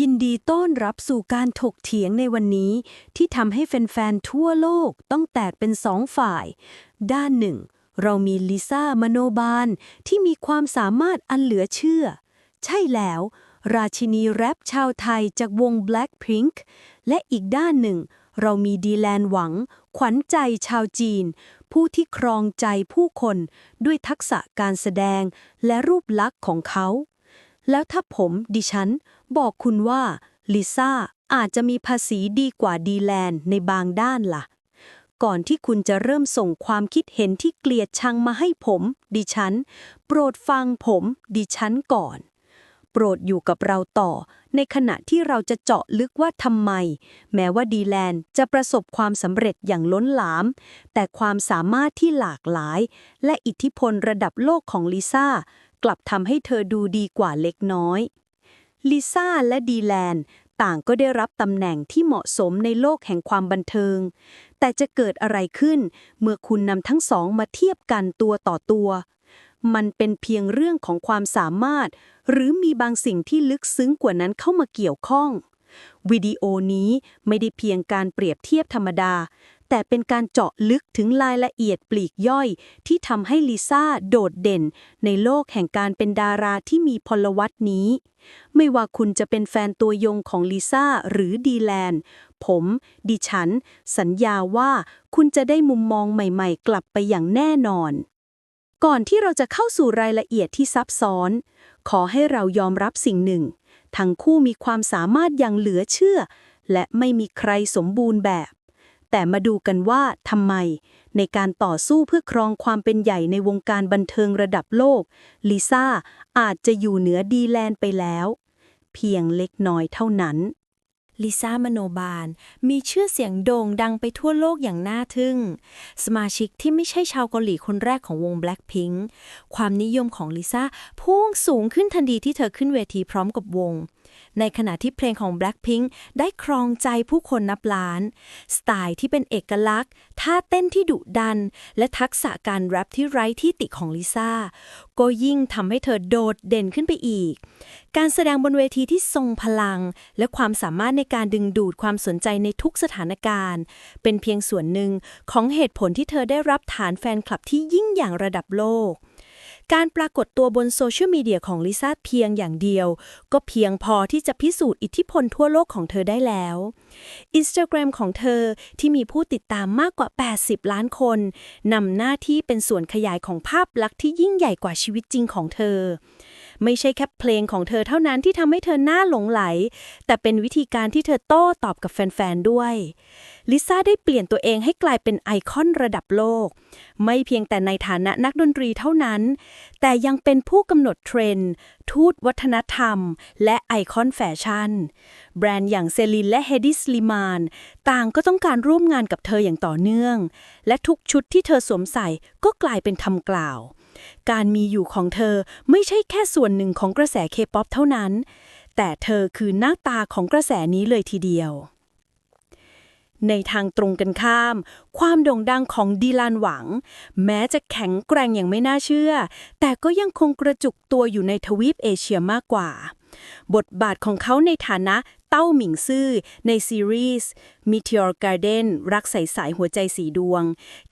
ยินดีต้อนรับสู่การถกเถียงในวันนี้ ที่ทำให้แฟนๆ ทั่วโลกต้องแตกเป็นสองฝ่าย ด้านหนึ่ง เรามีลิซ่ามโนบาล ที่มีความสามารถอันเหลือเชื่อ ใช่แล้ว ราชินีแรปชาวไทยจากวง Blackpink และอีกด้านหนึ่ง เรามีดีแลนหวัง ขวัญใจชาวจีน ผู้ที่ครองใจผู้คนด้วยทักษะการแสดงและรูปลักษณ์ของเขา แล้วถ้าผมดิฉัน บอกคุณว่าลิซ่าอาจจะมีภาษีดีกว่าดีแลนในบางด้านล่ะ ก่อนที่คุณจะเริ่มส่งความคิดเห็นที่เกลียดชังมาให้ผม ดิฉัน โปรดฟังผม ดิฉันก่อน โปรดอยู่กับเราต่อ ในขณะที่เราจะเจาะลึกว่าทำไม แม้ว่าดีแลนจะประสบความสำเร็จอย่างล้นหลาม แต่ความสามารถที่หลากหลาย และอิทธิพลระดับโลกของลิซ่า กลับทำให้เธอดูดีกว่าเล็กน้อย ลิซ่าและดีแลนต่างก็ได้รับตำแหน่งที่เหมาะสมในโลกแห่งความบันเทิง แต่จะเกิดอะไรขึ้นเมื่อคุณนำทั้งสองมาเทียบกันตัวต่อตัว มันเป็นเพียงเรื่องของความสามารถ หรือมีบางสิ่งที่ลึกซึ้งกว่านั้นเข้ามาเกี่ยวข้อง วิดีโอนี้ไม่ได้เพียงการเปรียบเทียบธรรมดา แต่เป็นการเจาะลึกถึงรายละเอียดปลีกย่อย ที่ทำให้ลิซ่าโดดเด่น ในโลกแห่งการเป็นดาราที่มีพลวัตนี้ ไม่ว่าคุณจะเป็นแฟนตัวยงของลิซ่าหรือดีแลนผม ดิฉัน สัญญาว่าคุณจะได้มุมมองใหม่ๆ กลับไปอย่างแน่นอน ก่อนที่เราจะเข้าสู่รายละเอียดที่ซับซ้อน ขอให้เรายอมรับสิ่งหนึ่ง ทั้งคู่มีความสามารถอย่างเหลือเชื่อ และไม่มีใครสมบูรณ์แบบ แต่มาดูกันว่าทำไม ในการต่อสู้เพื่อครองความเป็นใหญ่ในวงการบันเทิงระดับโลก ลิซ่าอาจจะอยู่เหนือดีแลนไปแล้ว เพียงเล็กน้อยเท่านั้น ลิซ่ามโนบาล มีชื่อเสียงโด่งดังไปทั่วโลกอย่างน่าทึ่ง สมาชิกที่ไม่ใช่ชาวเกาหลีคนแรกของวง Blackpink ความนิยมของลิซ่าพุ่งสูงขึ้นทันทีที่เธอขึ้นเวทีพร้อมกับวง ในขณะที่เพลงของ Blackpink ได้ครองใจผู้คนนับล้าน สไตล์ที่เป็นเอกลักษณ์ ท่าเต้นที่ดุดัน และทักษะการแรปที่ไร้ที่ติของลิซ่า ก็ยิ่งทำให้เธอโดดเด่นขึ้นไปอีก การแสดงบนเวทีที่ทรงพลัง และความสามารถในการดึงดูดความสนใจในทุกสถานการณ์ เป็นเพียงส่วนหนึ่งของเหตุผลที่เธอได้รับฐานแฟนคลับที่ยิ่งอย่างระดับโลก การปรากฏตัวบนโซเชียลมีเดียของลิซ่าเพียงอย่างเดียว ก็เพียงพอที่จะพิสูจน์อิทธิพลทั่วโลกของเธอได้แล้ว Instagram ของเธอที่มีผู้ติดตามมากกว่า 80 ล้านคนนำหน้าที่เป็นส่วนขยายของภาพลักษณ์ที่ยิ่งใหญ่กว่าชีวิตจริงของเธอ ไม่ใช่แค่เพลงของเธอเท่านั้นที่ทำให้เธอหน่าหลงไหล แต่เป็นวิธีการที่เธอโต้ตอบกับแฟน ๆ ด้วย ลิซ่าได้เปลี่ยนตัวเองให้กลายเป็นไอคอนระดับโลก ไม่เพียงแต่ในฐานะนักดนตรีเท่านั้น แต่ยังเป็นผู้กำหนดเทรนด์ทูตวัฒนธรรม และไอคอนแฟชั่น แบรนด์อย่างเซลินและเฮดิสลิมานต่างก็ต้องการร่วมงานกับเธออย่างต่อเนื่อง และทุกชุดที่เธอสวมใส่ก็กลายเป็นคำกล่าว การมีอยู่ของเธอไม่ใช่แค่ส่วนหนึ่งของกระแสเคป๊อปเท่านั้น แต่เธอคือหน้าตาของกระแสนี้เลยทีเดียว ในทางตรงกันข้าม ความโด่งดังของดีลานหวัง แม้จะแข็งแกร่งอย่างไม่น่าเชื่อ แต่ก็ยังคงกระจุกตัวอยู่ในทวีปเอเชียมากกว่า บทบาทของเขาในฐานะเต้าหมิงซื่อในซีรีส์ Meteor Garden รักใสๆหัวใจสีดวง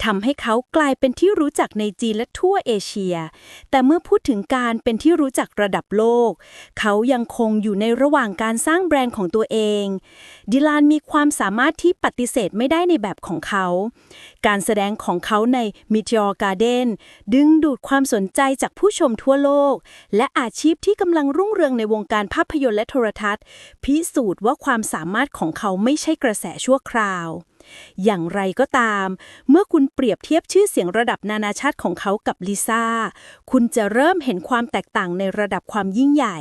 ทำให้เขากลายเป็นที่รู้จักในจีนและทั่วเอเชีย แต่เมื่อพูดถึงการเป็นที่รู้จักระดับโลก เขายังคงอยู่ในระหว่างการสร้างแบรนด์ของตัวเอง ดิลานมีความสามารถที่ปฏิเสธไม่ได้ในแบบของเขา การแสดงของเขาใน Meteor Garden ดึงดูดความสนใจจากผู้ชมทั่วโลก และอาชีพที่กำลังรุ่งเรืองในวงการภาพยนตร์และโทรทัศน์ พิสูสูจน์ว่าความสามารถของเขาไม่ใช่กระแสชั่วคราว อย่างไรก็ตาม เมื่อคุณเปรียบเทียบชื่อเสียงระดับนานาชาติของเขากับลิซ่า คุณจะเริ่มเห็นความแตกต่างในระดับความยิ่งใหญ่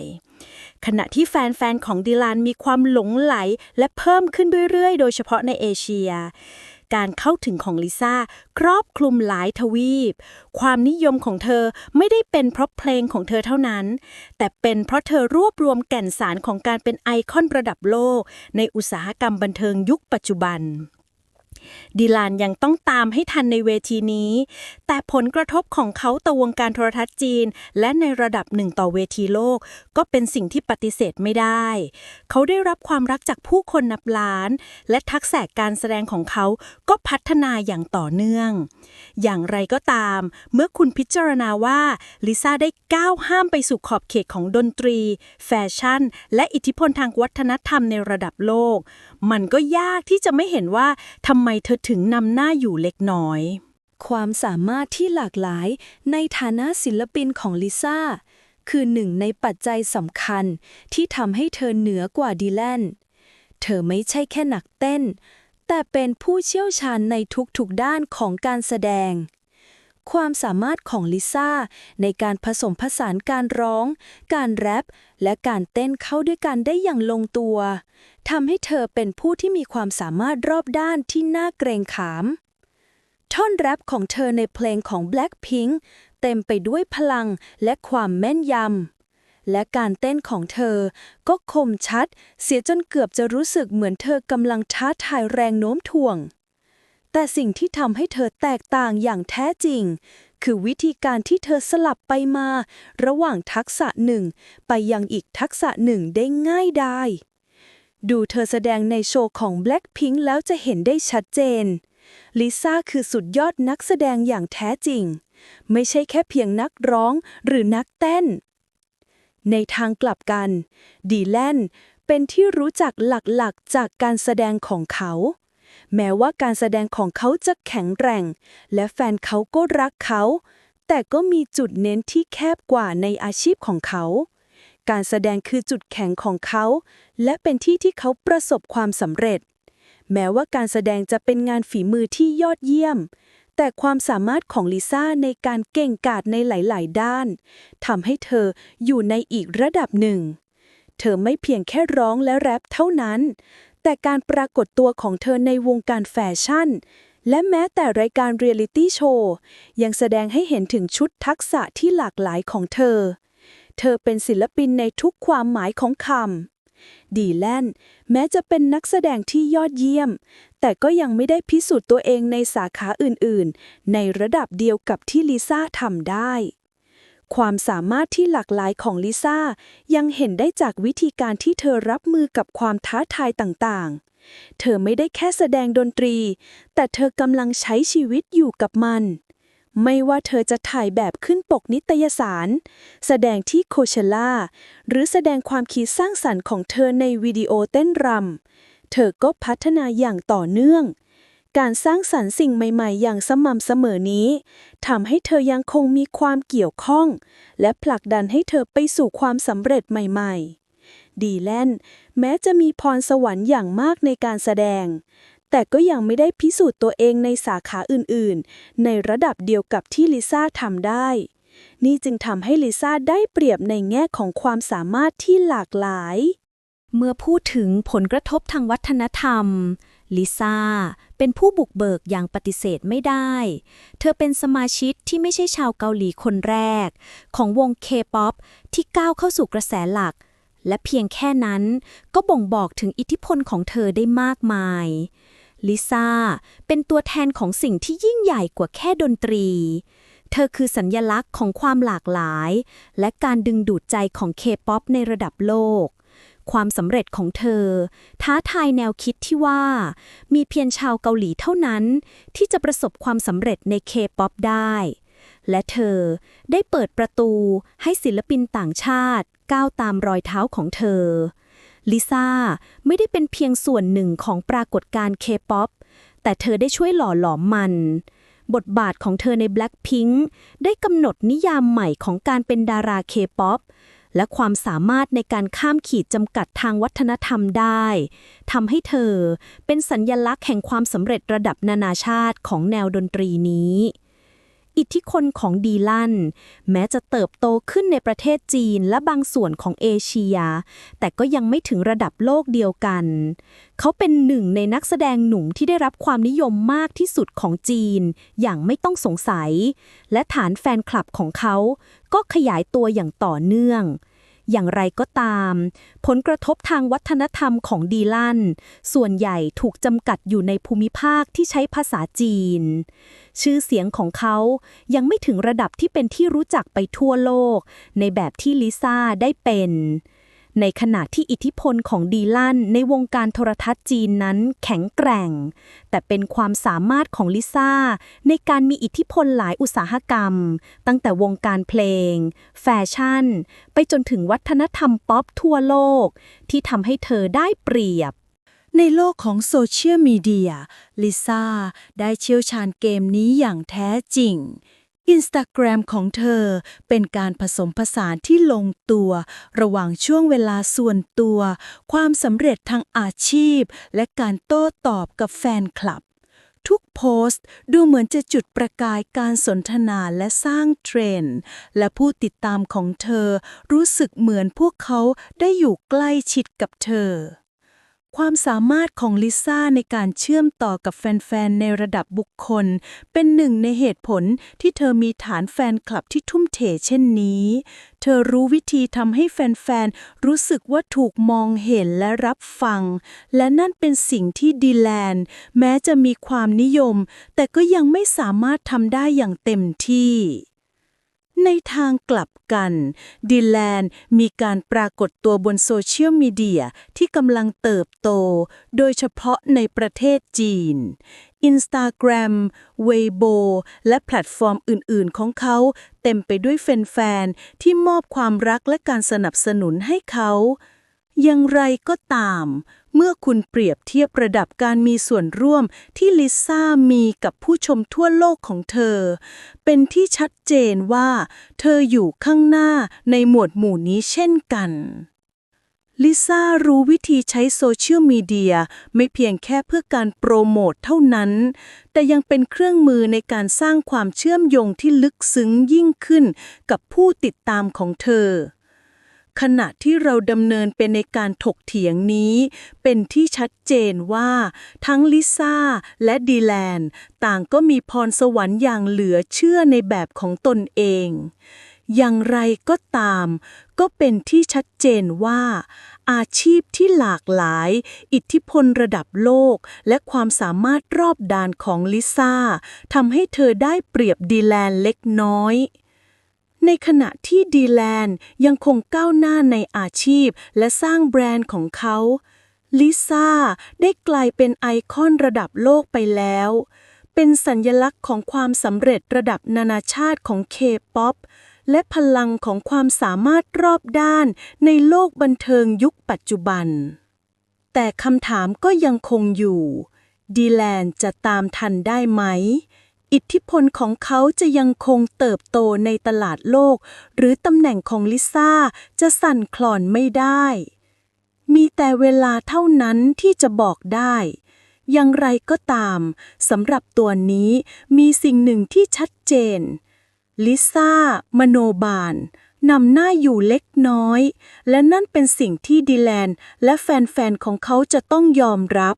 ขณะที่แฟนๆ ของดิลานมีความหลงไหล และเพิ่มขึ้นเรื่อยๆ โดยเฉพาะในเอเชีย การเข้าถึงของลิซ่าครอบคลุมหลายทวีป ความนิยมของเธอไม่ได้เป็นเพราะเพลงของเธอเท่านั้น แต่เป็นเพราะเธอรวบรวมแก่นสารของการเป็นไอคอนระดับโลก ในอุตสาหกรรมบันเทิงยุคปัจจุบัน ดิลานยังต้องตามให้ทันในเวทีนี้ แต่ผลกระทบของเขาต่อวงการโทรทัศน์จีน และในระดับหนึ่งต่อเวทีโลก ก็เป็นสิ่งที่ปฏิเสธไม่ได้ เขาได้รับความรักจากผู้คนนับล้าน และทักษะการแสดงของเขาก็พัฒนาอย่างต่อเนื่อง อย่างไรก็ตาม เมื่อคุณพิจารณาว่าลิซ่าได้ก้าวห้ามไปสู่ขอบเขตของดนตรี แฟชั่น และอิทธิพลทางวัฒนธรรมในระดับโลก มันก็ยากที่จะไม่เห็นว่าทำไมเธอถึงนำหน้าอยู่เล็กน้อย ความสามารถที่หลากหลายในฐานะศิลปินของลิซ่า คือหนึ่งในปัจจัยสำคัญที่ทำให้เธอเหนือกว่าดีแลนเธอไม่ใช่แค่นักเต้น แต่เป็นผู้เชี่ยวชาญในทุกๆด้านของการแสดง ความสามารถของลิซ่าในการผสมผสานการร้อง การแรปและการเต้นเข้าด้วยกันได้อย่างลงตัวทำให้เธอเป็นผู้ที่มีความสามารถรอบด้านที่น่าเกรงขาม ท่อนแรปของเธอในเพลงของ Blackpink เต็มไปด้วยพลังและความแม่นยำและการเต้นของเธอก็คมชัด เสียจนเกือบจะรู้สึกเหมือนเธอกำลังท้าทายแรงโน้มถ่วง แต่สิ่งที่ทำให้เธอแตกต่างอย่างแท้จริง คือวิธีการที่เธอสลับไปมา ระหว่างทักษะหนึ่งไปยังอีกทักษะหนึ่งได้ง่ายดายดูเธอแสดงในโชว์ของ Blackpink แล้วจะเห็นได้ชัดเจน ลิซ่าคือสุดยอดนักแสดงอย่างแท้จริง ไม่ใช่แค่เพียงนักร้องหรือนักเต้น ในทางกลับกัน ดีแลนเป็นที่รู้จักหลักๆ จากการแสดงของเขา แม้ว่าการแสดงของเขาจะแข็งแกร่ง และแฟนเขาก็รักเขา แต่ก็มีจุดเน้นที่แคบกว่าในอาชีพของเขา การแสดงคือจุดแข็งของเขา และเป็นที่ที่เขาประสบความสำเร็จ แม้ว่าการแสดงจะเป็นงานฝีมือที่ยอดเยี่ยม แต่ความสามารถของลิซ่าในการเก่งกาจในหลาย ๆ ด้านทำให้เธออยู่ในอีกระดับหนึ่งเธอไม่เพียงแค่ร้องและแรปเท่านั้น แต่การปรากฏตัวของเธอในวงการแฟชั่น และแม้แต่รายการเรียลิตี้โชว์ยังแสดงให้เห็นถึงชุดทักษะที่หลากหลายของเธอ เธอเป็นศิลปินในทุกความหมายของคำ ดีแลนแม้จะเป็นนักแสดงที่ยอดเยี่ยม แต่ก็ยังไม่ได้พิสูจน์ตัวเองในสาขาอื่นๆ ในระดับเดียวกับที่ลิซ่าทำได้ ความสามารถที่หลากหลายของลิซ่ายังเห็นได้จากวิธีการที่เธอรับมือกับความท้าทายต่างๆ เธอไม่ได้แค่แสดงดนตรี แต่เธอกำลังใช้ชีวิตอยู่กับมัน ไม่ว่าเธอจะถ่ายแบบขึ้นปกนิตยสาร แสดงที่โคเชล่า หรือแสดงความคิดสร้างสรรค์ของเธอในวิดีโอเต้นรำ เธอก็พัฒนาอย่างต่อเนื่อง การสร้างสรรค์สิ่งใหม่ ๆ อย่างสม่ำเสมอนี้ทำให้เธอยังคงมีความเกี่ยวข้อง และผลักดันให้เธอไปสู่ความสำเร็จใหม่ ๆ ดีแลนแม้จะมีพรสวรรค์อย่างมากในการแสดง แต่ก็ยังไม่ได้พิสูจน์ตัวเองในสาขาอื่น ๆ ในระดับเดียวกับที่ลิซ่าทำได้ นี่จึงทำให้ลิซ่าได้เปรียบในแง่ของความสามารถที่หลากหลาย เมื่อพูดถึงผลกระทบทางวัฒนธรรม ลิซ่าเป็นผู้บุกเบิกอย่างปฏิเสธไม่ได้ เธอเป็นสมาชิกที่ไม่ใช่ชาวเกาหลีคนแรก ของวงเคป๊อปที่ก้าวเข้าสู่กระแสหลัก และเพียงแค่นั้นก็บ่งบอกถึงอิทธิพลของเธอได้มากมายลิซ่าเป็นตัวแทนของสิ่งที่ยิ่งใหญ่กว่าแค่ดนตรี เธอคือสัญญลักษณ์ของความหลากหลาย และการดึงดูดใจของเคป๊อปในระดับโลก ความสำเร็จของเธอ ท้าทายแนวคิดที่ว่า มีเพียงชาวเกาหลีเท่านั้นที่จะประสบความสำเร็จในเคป๊อปได้ และเธอได้เปิดประตูให้ศิลปินต่างชาติก้าวตามรอยเท้าของเธอ ลิซ่าไม่ได้เป็นเพียงส่วนหนึ่งของปรากฏการณ์เคป๊อปแต่เธอได้ช่วยหล่อหลอมมัน บทบาทของเธอใน Blackpink ได้กำหนดนิยามใหม่ของการเป็นดาราเคป๊อป และความสามารถในการข้ามขีดจำกัดทางวัฒนธรรมได้ทำให้เธอเป็นสัญญลักษณ์แห่งความสำเร็จระดับนานาชาติของแนวดนตรีนี้ อิทธิพลของดีลันแม้จะเติบโตขึ้นในประเทศจีนและบางส่วนของเอเชีย แต่ก็ยังไม่ถึงระดับโลกเดียวกัน เขาเป็นหนึ่งในนักแสดงหนุ่มที่ได้รับความนิยมมากที่สุดของจีน อย่างไม่ต้องสงสัย และฐานแฟนคลับของเขาก็ขยายตัวอย่างต่อเนื่อง อย่างไรก็ตาม ผลกระทบทางวัฒนธรรมของดีลันส่วนใหญ่ถูกจำกัดอยู่ในภูมิภาคที่ใช้ภาษาจีน ชื่อเสียงของเขายังไม่ถึงระดับที่เป็นที่รู้จักไปทั่วโลก ในแบบที่ลิซ่าได้เป็น ในขณะที่อิทธิพลของดีลันในวงการโทรทัศน์จีนนั้นแข็งแกร่ง แต่เป็นความสามารถของลิซ่า ในการมีอิทธิพลหลายอุตสาหกรรม ตั้งแต่วงการเพลง แฟชั่น ไปจนถึงวัฒนธรรมป๊อปทั่วโลก ที่ทำให้เธอได้เปรียบในโลกของโซเชียลมีเดียลิซ่าได้เชี่ยวชาญเกมนี้อย่างแท้จริง อินสตาแกรมของเธอเป็นการผสมผสานที่ลงตัว ระหว่างช่วงเวลาส่วนตัว ความสำเร็จทางอาชีพ และการโต้ตอบกับแฟนคลับ ทุกโพสต์ดูเหมือนจะจุดประกายการสนทนาและสร้างเทรนด์และผู้ติดตามของเธอรู้สึกเหมือนพวกเขาได้อยู่ใกล้ชิดกับเธอ ความสามารถของลิซ่าในการเชื่อมต่อกับแฟน ๆ ในระดับบุคคล เป็นหนึ่งในเหตุผลที่เธอมีฐานแฟนคลับที่ทุ่มเทเช่นนี้ เธอรู้วิธีทำให้แฟน ๆ รู้สึกว่าถูกมองเห็นและรับฟัง และนั่นเป็นสิ่งที่ดีแลนด์แม้จะมีความนิยม แต่ก็ยังไม่สามารถทำได้อย่างเต็มที่ ในทางกลับกันดีแลนมีการปรากฏตัวบนโซเชียลมีเดียที่กำลังเติบโต โดยเฉพาะในประเทศจีน Instagram Weibo และแพลตฟอร์มอื่น ๆ ของเขาเต็มไปด้วยแฟน ๆ ที่มอบความรักและการสนับสนุนให้เขา อย่างไรก็ตาม เมื่อคุณเปรียบเทียบระดับการมีส่วนร่วมที่ลิซ่ามีกับผู้ชมทั่วโลกของเธอ เป็นที่ชัดเจนว่า เธออยู่ข้างหน้าในหมวดหมู่นี้เช่นกันลิซ่ารู้วิธีใช้โซเชียลมีเดียไม่เพียงแค่เพื่อการโปรโมทเท่านั้น แต่ยังเป็นเครื่องมือในการสร้างความเชื่อมโยงที่ลึกซึ้งยิ่งขึ้นกับผู้ติดตามของเธอ ขณะที่เราดำเนินเป็นในการถกเถียงนี้ เป็นที่ชัดเจนว่า ทั้งลิซ่าและดีแลนต่างก็มีพรสวรรค์อย่างเหลือเชื่อในแบบของตนเอง อย่างไรก็ตาม ก็เป็นที่ชัดเจนว่า อาชีพที่หลากหลาย อิทธิพลระดับโลก และความสามารถรอบด้านของลิซ่าทำให้เธอได้เปรียบดีแลนเล็กน้อย ในขณะที่ดีแลนยังคงก้าวหน้าในอาชีพและสร้างแบรนด์ของเขา ลิซ่าได้กลายเป็นไอคอนระดับโลกไปแล้ว เป็นสัญญลักษณ์ของความสำเร็จระดับนานาชาติของเคป๊อปและพลังของความสามารถรอบด้านในโลกบันเทิงยุคปัจจุบัน แต่คำถามก็ยังคงอยู่ ดีแลนจะตามทันได้ไหม อิทธิพลของเขาจะยังคงเติบโตในตลาดโลก หรือตำแหน่งของลิซ่าจะสั่นคลอนไม่ได้ มีแต่เวลาเท่านั้นที่จะบอกได้อย่างไรก็ตามสำหรับตัวนี้มีสิ่งหนึ่งที่ชัดเจน ลิซ่ามโนบาลนำหน้าอยู่เล็กน้อย และนั่นเป็นสิ่งที่ดีแลนและแฟนๆของเขาจะต้องยอมรับ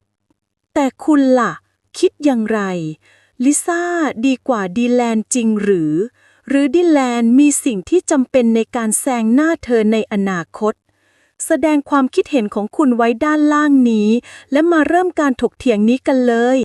แต่คุณล่ะ คิดอย่างไร ลิซ่าดีกว่าดีแลนจริงหรือ หรือดีแลนมีสิ่งที่จำเป็นในการแซงหน้าเธอในอนาคต แสดงความคิดเห็นของคุณไว้ด้านล่างนี้ และมาเริ่มการถกเถียงนี้กันเลย